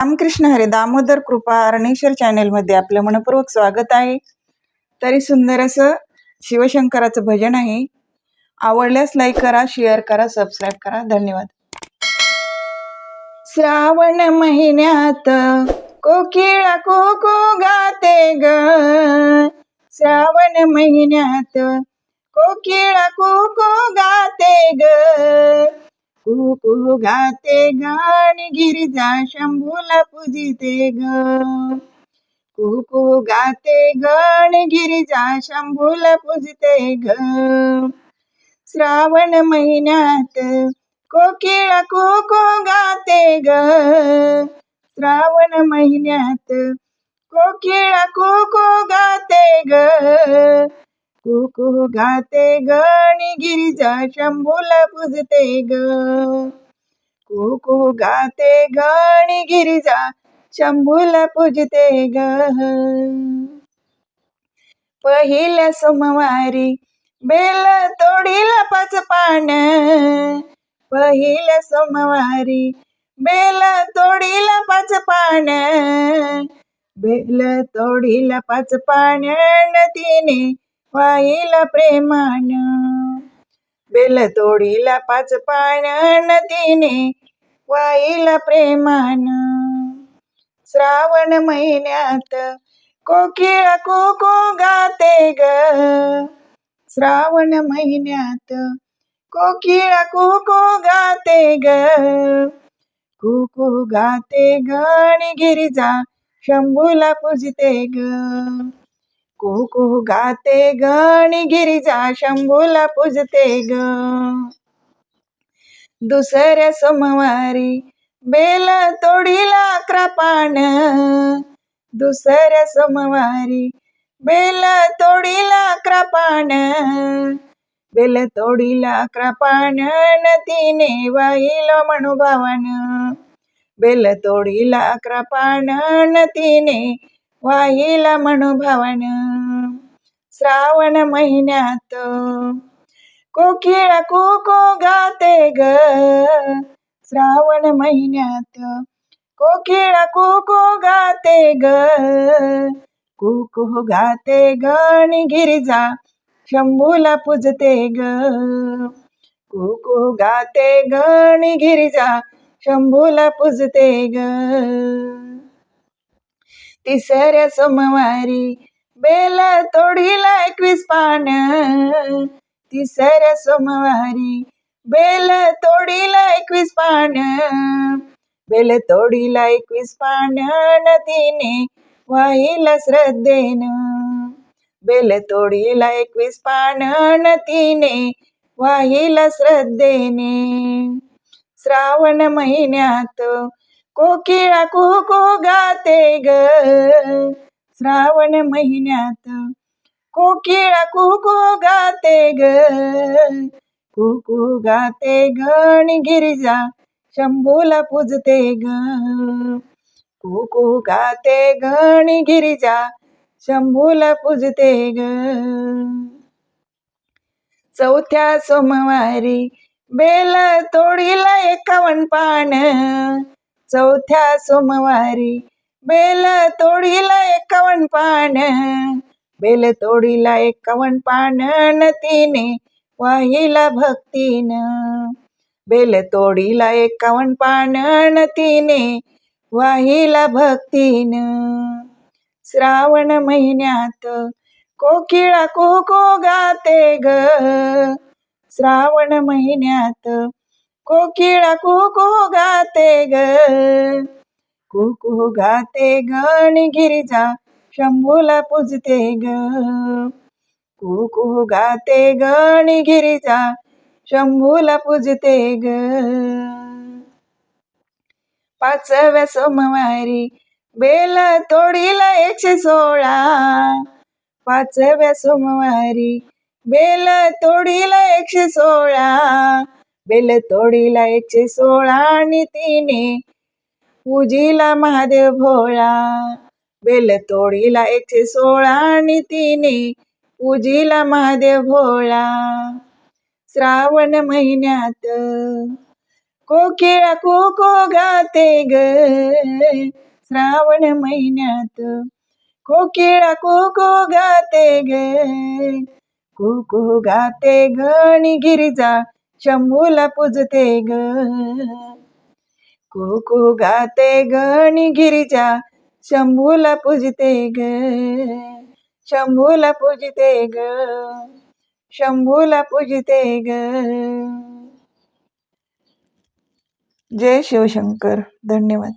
रामकृष्ण हरे दामोदर कृपा अरणेश्वर चॅनेलमध्ये आपलं मनपूर्वक स्वागत आहे. तरी सुंदर असं शिवशंकराचं भजन आहे. आवडल्यास लाईक करा शेअर करा सबस्क्राईब करा. धन्यवाद. श्रावण महिन्यात कोकिळा कोको गाते ग. श्रावण महिन्यात कोकिळा कोको गाते ग. कुहू कुहू गाते गाणी गिरिजा शंभूला पूजिते ग. कुहू कुहू गाते गण गिरिजा शंभूला पूजते ग. श्रावण महिन्यात कोकिळा कोको गाते ग. श्रावण महिन्यात कोकिळा कोको गाते ग. कुकू गाते गणी गिरिजा शंभूला पुजते ग. कुकू गाते गणी गिरिजा शंभूला पूजते ग. पहिल्या सोमवारी बेल तोडीला पाच पान. पहिल्या सोमवारी बेल तोडीला पाच पान. बेल तोडीला पाच पान तिने वाईला प्रेमान. बेल तोडीला पाच पान तिने वाईला प्रेमान. श्रावण महिन्यात कोकिळा कुकू गाते ग. श्रावण महिन्यात कोकिळा कुकू गाते ग. कुकू गाते गणी गिरिजा शंभूला पूजते ग. कुहू गाते गणी गिरिजा शंभूला पूजते ग. दुसऱ्या सोमवारी बेल तोडीला अकरा पान दुसऱ्या सोमवारी बेल तोडीला अकरा पान बेल तोडीला अकरा पान तिने म्हणू मनुभावन. बेल तोडीला अकरा पान तिने वाहिला मनुभावन श्रावण महिन्यात कोकिळा कोको गाते ग. श्रावण महिन्यात कोकिळा कोको गाते ग. कुकू गाते गणी गिरिजा शंभूला पूजते ग. कुकू गाते गणी गिरिजा शंभूला पूजते ग. तिसऱ्या सोमवारी बेल तोडीला एकवीस पान. तिसऱ्या सोमवारी बेल तोडीला एकवीस पान. बेल तोडीला एकवीस पान तिने वाहिला श्रद्धेन. बेल तोडीला एकवीस पान तिने वाहिला श्रद्धेने. श्रावण महिन्यात कोकिळा कुकू गाते ग. श्रावण महिन्यात कोकिळा कुकू गाते ग. कुकू गाते गणी गिरिजा शंभूला पूजते ग. कुकू गाते गणी गिरिजा शंभूला पूजते ग. चौथ्या सोमवारी बेल तोडीला एकावन्न पान. चौथ्या सोमवारी बेल तोडीला एकावन्न पान. बेल तोडीला एकावन्न पान तिने वाहिला भक्तीन. बेल तोडीला एकावन्न पान तिने वाहिला भक्तीन. श्रावण महिन्यात कोकिळा कुको गाते ग. श्रावण महिन्यात कोकिळा कुहू गाते ग। कुहू गाते गणी गिरिजा शंभूला पूजते ग। कुहू गाते गणी गिरिजा शंभूला पूजते ग। पाचव्या सोमवारी बेल तोडीला एकशे सोळा। पाचव्या सोमवारी बेल तोडीला एकशे सोळा। बेल तोडीला एकशे सोळा आणि तिने पूजीला महादेव भोळा. बेल तोडीला एकशे सोळा आणि तिने पूजीला महादेव भोळा. श्रावण महिन्यात कोकिळा को गाते ग. श्रावण महिन्यात कोकिळा को गाते ग. कोको गाते गणी गिरिजा शंभूला पूजते ग. कुकू गाते गणी गिरिजा शंभूला पूजते ग. शंभूला पूजते ग. शंभूला पूजते ग. जय शिवशंकर. धन्यवाद.